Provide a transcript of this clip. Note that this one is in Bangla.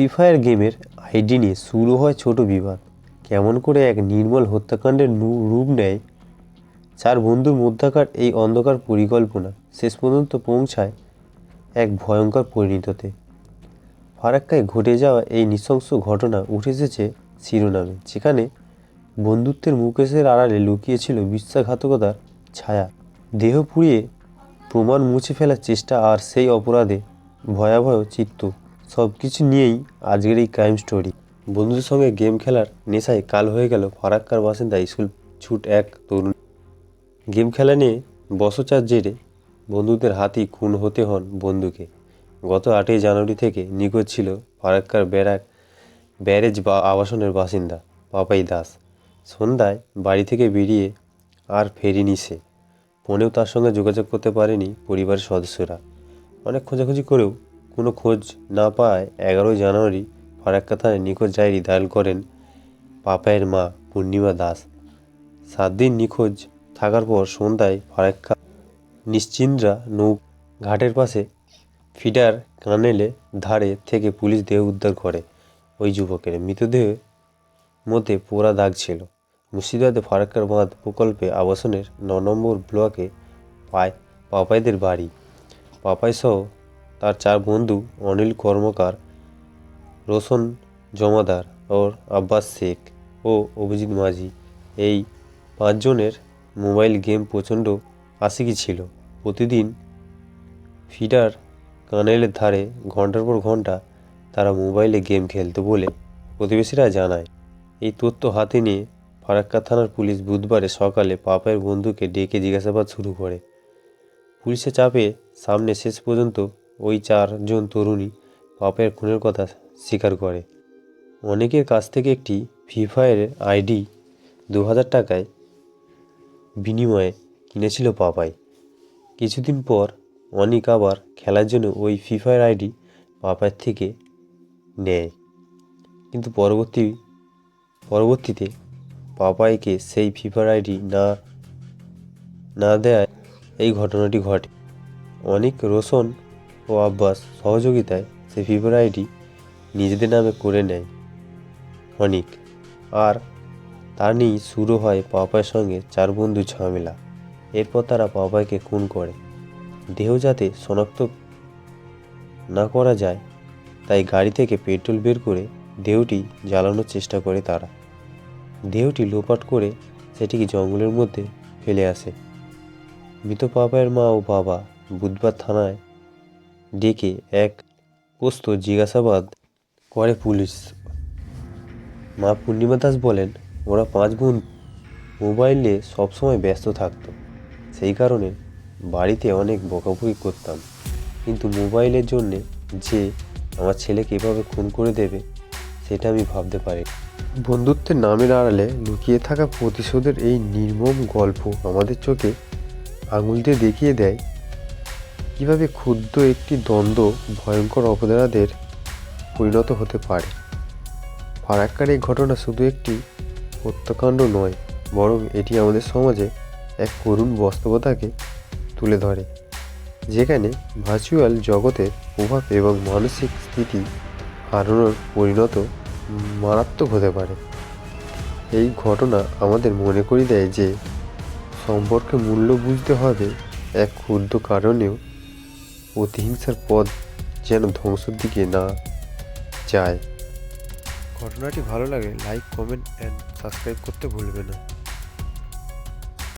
ফ্রি ফায়ার গেমের আইডি নিয়ে শুরু হয় ছোট বিবাদ। কেমন করে এক নির্মল হত্যাকাণ্ডের রূপ নেয়? চার বন্ধুর মধ্যাকার এই অন্ধকার পরিকল্পনা শেষ পর্যন্ত পৌঁছায় এক ভয়ঙ্কর পরিণততে। ফারাক্কায় ঘটে যাওয়া এই নৃশংস ঘটনা উঠে এসেছে শিরোনামে, যেখানে বন্ধুত্বের মুকেশের আড়ালে লুকিয়েছিল বিশ্বাসঘাতকতার ছায়া। দেহ পুড়িয়ে প্রমাণ মুছে ফেলার চেষ্টা আর সেই অপরাধে ভয়াবহ চিত্ত। সব কিছু নিয়েই আজকের এই ক্রাইম স্টোরি বন্ধুদের সঙ্গে গেম খেলার নেশায় কাল হয়ে গেল ফারাক্কার বাসিন্দা স্কুল ছুট এক তরুণ। গেম খেলা নিয়ে বসচার জেরে বন্ধুদের হাতেই খুন হতে হন বন্ধুকে। গত আটই জানুয়ারি থেকে নিখোঁজ ছিল ফারাক্কার ব্যারাক ব্যারেজ বা আবাসনের বাসিন্দা পাপাই দাস। সন্ধ্যায় বাড়ি থেকে বেরিয়ে আর ফেরেনি সে। ফোনেও তার সঙ্গে যোগাযোগ করতে পারেনি পরিবারের সদস্যরা। অনেক খোঁজাখুঁজি করেও কোনো খোঁজ না পাওয়ায় এগারোই জানুয়ারি ফারাক্কা থানায় নিখোঁজ ডায়েরি দায়ের করেন পাপায়ের মা পূর্ণিমা দাস। সাত দিন নিখোঁজ থাকার পর সন্ধ্যায় ফারাক্কা নিশ্চিন্দ্রা নৌ ঘাটের পাশে ফিডার কানেলে ধারে থেকে পুলিশ দেহ উদ্ধার করে। ওই যুবকের মৃতদেহের মধ্যে পোড়া দাগ ছিল। মুর্শিদাবাদে ফারাক্কার বাঁধ প্রকল্পে আবাসনের ন নম্বর ব্লকে পায় পাপাইদের বাড়ি। পাপাই সহ তার চার বন্ধু অনিল কর্মকার, রোশন জমাদার ও আব্বাস শেখ ও অভিজিৎ মাঝি। এই পাঁচজনের মোবাইল গেম প্রচণ্ড আশিকি ছিল। প্রতিদিন ফিডার কানেলের ধারে ঘণ্টার পর ঘণ্টা তারা মোবাইলে গেম খেলতো বলে প্রতিবেশীরা জানায়। এই তথ্য হাতে নিয়ে ফারাক্কা থানার পুলিশ বুধবারে সকালে পাপের বন্ধুকে ডেকে জিজ্ঞাসাবাদ শুরু করে। পুলিশের চাপে সামনে শেষ পর্যন্ত ওই চারজন তরুণী পাপের খুনের কথা স্বীকার করে। অনেকের কাছ থেকে একটি ফ্রি ফায়ারের আইডি দু হাজার টাকায় বিনিময়ে কিনেছিল পাপাই। কিছুদিন পর অনিক আবার খেলার জন্য ওই ফ্রি ফায়ার আইডি পাপায়ের থেকে নেয়। কিন্তু পরবর্তী, পরবর্তীতে পাপাইকে সেই ফ্রি ফায়ার আইডি না না দেয় এই ঘটনাটি ঘটে। অনেক রোশন ও আব্বাস সহযোগিতায় ফ্রি ফায়ার আইডি নিজেদের নামে করে নেয়। অনিক। আর তার নিয়েই শুরু হয় পাপায়ের সঙ্গে চার বন্ধু ঝামেলা। এরপর তারা পাপাইকে খুন করে। দেহ যাতে শনাক্ত না করা যায়, তাই গাড়ি থেকে পেট্রোল বের করে দেহটি জ্বালানোর চেষ্টা করে তারা। দেহটি লোপাট করে সেটিকে জঙ্গলের মধ্যে ফেলে আসে। মৃত পাপায়ের মা ও বাবা বুধবার থানায় ডেকে এক পোস্ত জিজ্ঞাসাবাদ করে পুলিশ। মা পূর্ণিমা দাস বলেন, ওরা পাঁচ বোন মোবাইলে সবসময় ব্যস্ত থাকতো। সেই কারণে বাড়িতে অনেক বকাবকি করতাম। কিন্তু মোবাইলের জন্যে যে আমার ছেলেকে এভাবে খুন করে দেবে, সেটা আমি ভাবতে পারি বন্ধুত্বের নামের আড়ালে লুকিয়ে থাকা প্রতিশোধের এই নির্মম গল্প আমাদের চোখে আঙুল দিয়ে দেখিয়ে দেয় কীভাবে ক্ষুদ্র একটি দ্বন্দ্ব ভয়ঙ্কর অপরাধের পরিণত হতে পারে? ফারাক্কার এই ঘটনা শুধু একটি হত্যাকাণ্ড নয়, বরং এটি আমাদের সমাজে এক করুণ বাস্তবতাকে তুলে ধরে, যেখানে ভার্চুয়াল জগতের প্রভাব এবং মানসিক স্থিতি হারানোর পরিণত মারাত্মক হতে পারে। এই ঘটনা আমাদের মনে করিয়ে দেয় যে সম্পর্কে মূল্য বুঝতে হবে এক ক্ষুদ্র কারণেও প্রতিহিংসার পথ যেন ধ্বংসের দিকে না যায়। ঘটনাটি ভালো লাগে লাইক কমেন্ট অ্যান্ড সাবস্ক্রাইব করতে ভুলবে না।